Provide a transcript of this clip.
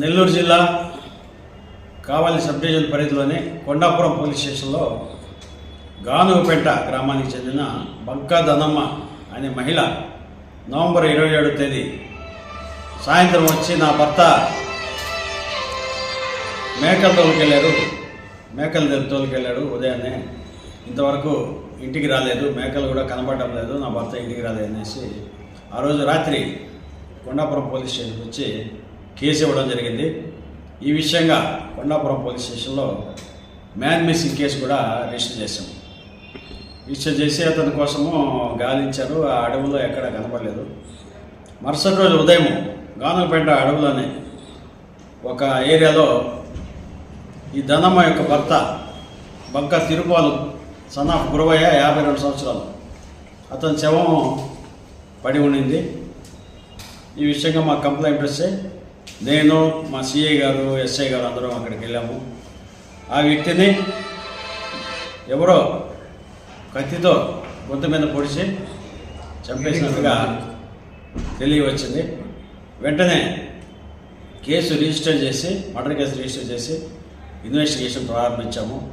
నెల్లూరు జిల్లా కావలి sub division పరిధిలోని Kondapuram police స్టేషన్లో గానుగుపేట గ్రామానికి చెందిన బంకా దనమ్మ అనే మహిళ నవంబర్ ఇరవై ఏడు తేదీ సాయంత్రం వచ్చి నా భర్త మేకల తోలుకెళ్ళారు మేకల తోలుకెళ్ళాడు ఉదయాన్నే ఇంతవరకు ఇంటికి రాలేదు. మేకలు కూడా కనబడటం లేదు. నా భర్త ఇంటికి రాలేదు అనేసి ఆ రోజు రాత్రి కొండాపురం పోలీస్ స్టేషన్కి వచ్చి కేసు ఇవ్వడం జరిగింది. ఈ విషయంగా కొండాపురం పోలీస్ స్టేషన్లో మ్యాన్ మిస్సింగ్ కేసు కూడా రిజిస్టర్ చేశాం. రిజిస్టర్ చేసి అతని కోసము గాలించారు ఆ అడవుల్లో ఎక్కడ కనపడలేదు. మరుసటి రోజు ఉదయం గానుగపేట అడవులోనే ఒక ఏరియాలో ఈ ధనమ్మ యొక్క భర్త బంక తిరుపాలు సన్ ఆఫ్ గురవయ్య యాభై రెండు సంవత్సరాలు. అతని శవం పడి ఉండింది. ఈ విషయంగా మా కంప్లైంట్ వస్తే నేను మా సిఐ గారు ఎస్ఐ గారు అందరం అక్కడికి వెళ్ళాము. ఆ వ్యక్తిని ఎవరో కత్తితో గొంతు మీద పొడిచి చంపేసినట్టుగా తెలియవచ్చింది. వెంటనే కేసు రిజిస్టర్ చేసి మర్డర్ కేసు రిజిస్టర్ చేసి ఇన్వెస్టిగేషన్ ప్రారంభించాము.